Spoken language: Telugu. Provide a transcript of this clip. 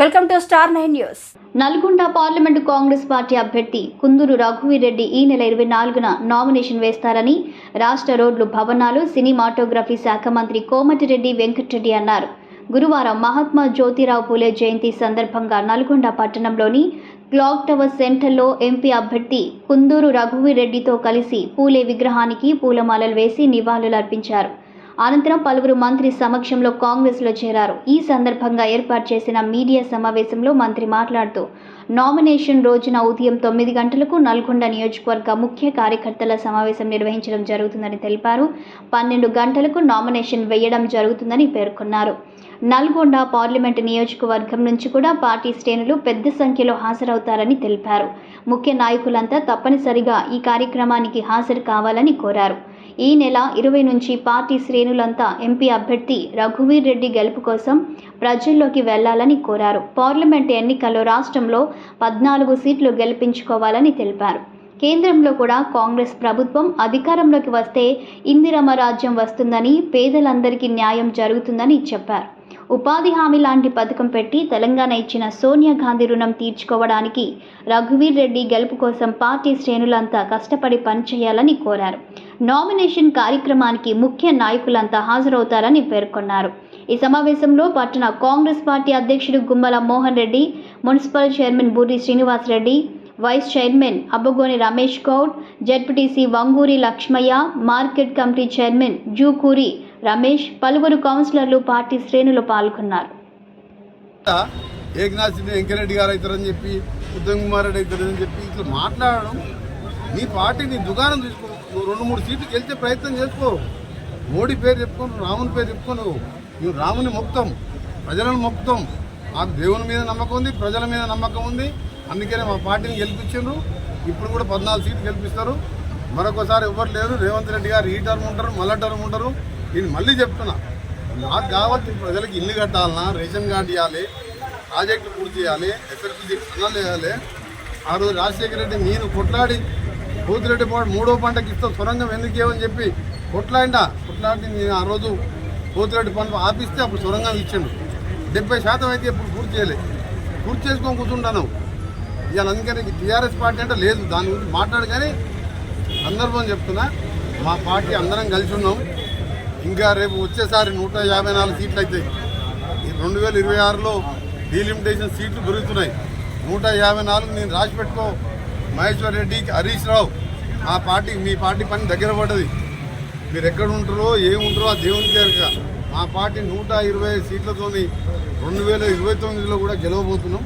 Welcome to Star nine news. Nalgonda parliament Congress party అభ్యర్థి కుందూరు రఘువీరెడ్డి ఈ నెల ఇరవై నాలుగున నామినేషన్ వేస్తారని రాష్ట్ర రోడ్లు భవనాలు సినిమాటోగ్రఫీ శాఖ మంత్రి కోమటిరెడ్డి వెంకటరెడ్డి అన్నారు. గురువారం మహాత్మా జ్యోతిరావు పూలే జయంతి సందర్భంగా నల్గొండ పట్టణంలోని క్లాక్ టవర్ సెంటర్లో ఎంపీ అభ్యర్థి కుందూరు రఘువీరెడ్డితో కలిసి పూలే విగ్రహానికి పూలమాలలు వేసి నివాళులర్పించారు. అనంతరం పలువురు మంత్రి సమక్షంలో కాంగ్రెస్లో చేరారు. ఈ సందర్భంగా ఏర్పాటు చేసిన మీడియా సమావేశంలో మంత్రి మాట్లాడుతూ నామినేషన్ రోజున ఉదయం తొమ్మిది గంటలకు నల్గొండ నియోజకవర్గ ముఖ్య కార్యకర్తల సమావేశం నిర్వహించడం జరుగుతుందని తెలిపారు. పన్నెండు గంటలకు నామినేషన్ వేయడం జరుగుతుందని పేర్కొన్నారు. నల్గొండ పార్లమెంటు నియోజకవర్గం నుంచి కూడా పార్టీ శ్రేణులు పెద్ద సంఖ్యలో హాజరవుతారని తెలిపారు. ముఖ్య నాయకులంతా తప్పనిసరిగా ఈ కార్యక్రమానికి హాజరు కావాలని కోరారు. ఈ నెల ఇరవై నుంచి పార్టీ శ్రేణులంతా ఎంపీ అభ్యర్థి రఘువీర్ రెడ్డి గెలుపు కోసం ప్రజల్లోకి వెళ్ళాలని కోరారు. పార్లమెంట్ ఎన్నికల్లో రాష్ట్రంలో పద్నాలుగు సీట్లు గెలిపించుకోవాలని తెలిపారు. కేంద్రంలో కూడా కాంగ్రెస్ ప్రభుత్వం అధికారంలోకి వస్తే ఇందిరమ రాజ్యం వస్తుందని పేదలందరికీ న్యాయం జరుగుతుందని చెప్పారు. ఉపాధి హామీ లాంటి పథకం పెట్టి తెలంగాణ ఇచ్చిన సోనియా గాంధీ రుణం తీర్చుకోవడానికి రఘువీర్ రెడ్డి గెలుపు కోసం పార్టీ శ్రేణులంతా కష్టపడి పనిచేయాలని కోరారు. నామినేషన్ కార్యక్రమానికి ముఖ్య నాయకులంతా హాజరవుతారని పేర్కొన్నారు. ఈ సమావేశంలో పట్టణ కాంగ్రెస్ పార్టీ అధ్యక్షుడు Gummala Mohan Reddy municipal chairman Buri Srinivas Reddy vice chairman Abbagoni Ramesh Goud ZPTC Vanguri Lakshmaiah market committee chairman Jukuri Ramesh పలువురు కౌన్సిలర్లు పార్టీ శ్రేణులు పాల్గొన్నారు. ఏకనాథ్ వెంకరెడ్డి గారు అవుతారని చెప్పి ఉత్తమ్ కుమార్ రెడ్డి అవుతారని చెప్పి ఇట్లా మాట్లాడడం నీ పార్టీ నీ దుకాణం తీసుకో నువ్వు రెండు మూడు సీట్లు గెలిచే ప్రయత్నం చేసుకో. మోడీ పేరు చెప్పుకోను రాముని పేరు చెప్పుకోను నువ్వు రాముని మొక్తం ప్రజలను మొక్తం. మాకు దేవుని మీద నమ్మకం ఉంది ప్రజల మీద నమ్మకం ఉంది. అందుకనే మా పార్టీని గెలిపించారు ఇప్పుడు కూడా పద్నాలుగు సీట్లు గెలిపిస్తారు. మరొకసారి ఎవరు లేరు. రేవంత్ రెడ్డి గారు ఈ టర్మ్ ఉంటారు మళ్ళా టర్మ్ ఉంటారు. నేను మళ్ళీ చెప్తున్నా నాకు కావచ్చు ప్రజలకు ఇల్లు కట్టాలన్నా రేషన్ కార్డు ఇవ్వాలి ప్రాజెక్టు పూర్తి చేయాలి ఎస్ఎల్పిజి టన్నలు వేయాలి ఆ రోజు రాజశేఖర రెడ్డి నేను కొట్లాడి కోతిరెడ్డి పాడు మూడో పంటకి ఇస్తాం సొరంగం ఎందుకు ఇవ్వని చెప్పి కొట్లాడినా కొట్లాడి నేను ఆ రోజు కోతిరెడ్డి పంట ఆపిస్తే అప్పుడు సొరంగం ఇచ్చిండు. డెబ్బై శాతం అయితే ఇప్పుడు పూర్తి చేయలేదు పూర్తి చేసుకొని కూర్చుంటాను. ఇవాళ అందుకని టీఆర్ఎస్ పార్టీ అంటే లేదు దాని గురించి మాట్లాడు కానీ సందర్భం చెప్తున్నా మా పార్టీ అందరం కలిసి ఉన్నాం. ఇంకా రేపు వచ్చేసారి నూట యాభై నాలుగు సీట్లు అవుతాయి ఈ రెండు వేల ఇరవై ఆరులో డీలిమిటేషన్ సీట్లు పెరుగుతున్నాయి నూట యాభై నాలుగు నేను రాసి పెట్టుకో. మహేశ్వర్ రెడ్డి హరీష్ రావు మా పార్టీ మీ పార్టీ పని దగ్గర పడ్డది. మీరు ఎక్కడ ఉంటారో ఏముంటారో ఆ దేవుని పేరుగా మా పార్టీ నూట ఇరవై సీట్లతోని రెండు వేల ఇరవై తొమ్మిదిలో కూడా గెలవబోతున్నాం.